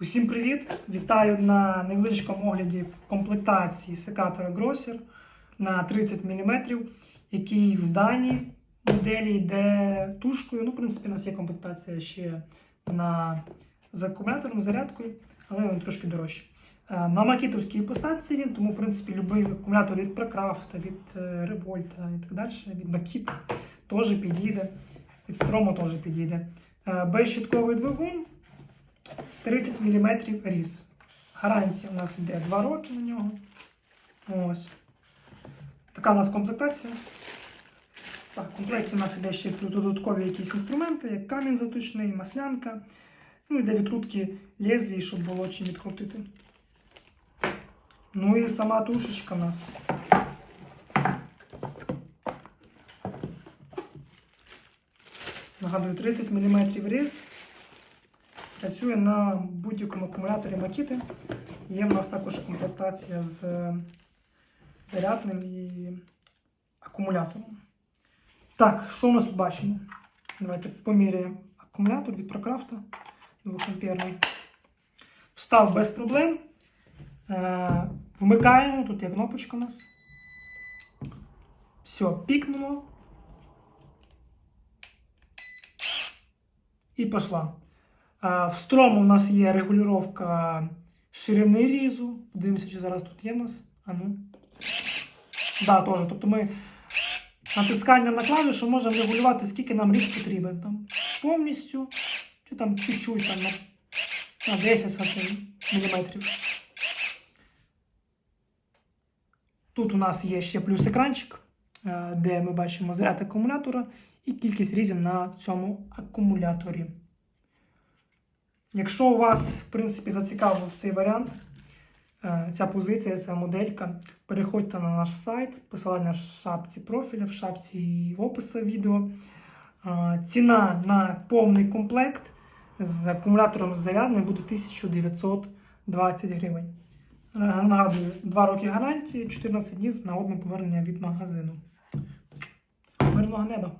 Усім привіт! Вітаю на невеличкому огляді комплектації секатора Grosser на 30 мм, який в даній моделі йде тушкою. Ну, в принципі, у нас є комплектація ще на з акумулятором, зарядкою, але він трошки дорожчий. Е, На макітовській посадці він, тому, в принципі, будь-який акумулятор від Прокрафта, від Револьта і так далі, від Макіта теж підійде, від Строма теж підійде. Е, Безщитковий двигун. 30 мм різ. Гарантія у нас йде 2 роки на нього. Ось. Така у нас комплектація. Так, в комплекті у нас йде ще додаткові якісь інструменти, як камінь заточний, маслянка. Ну і для відкрутки лезвій, щоб було чим відкрутити. Ну і сама тушечка у нас. Нагадую, 30 мм різ. Працює на будь-якому акумуляторі Makita. Є в нас також комплектація з е, зарядним і акумулятором. Так, що у нас тут бачимо? Давайте поміряємо акумулятор від Прокрафта 2 амперний. Встав без проблем. Е, Вмикаємо, тут є кнопочка у нас. Все, пікнуло. І пішла. В строму у нас є регулювання ширини різу. Дивимося, чи зараз тут є в нас. А ну. Да, теж. Тобто ми натисканням на клавішу можемо регулювати, скільки нам різ потрібен. Там, повністю, чи там чуть-чуть там, на, на 10 мм. Тут у нас є ще плюс екранчик, е, де ми бачимо заряд акумулятора і кількість різів на цьому акумуляторі. Якщо у вас, в принципі, зацікавив цей варіант, е, ця позиція, ця моделька, переходьте на наш сайт, посилання в шапці профіля, в шапці описі відео. Е, Ціна на повний комплект з акумулятором зарядним буде 1920 гривень. Нагадую, 2 роки гарантії, 14 днів на одне повернення від магазину. Мирного неба!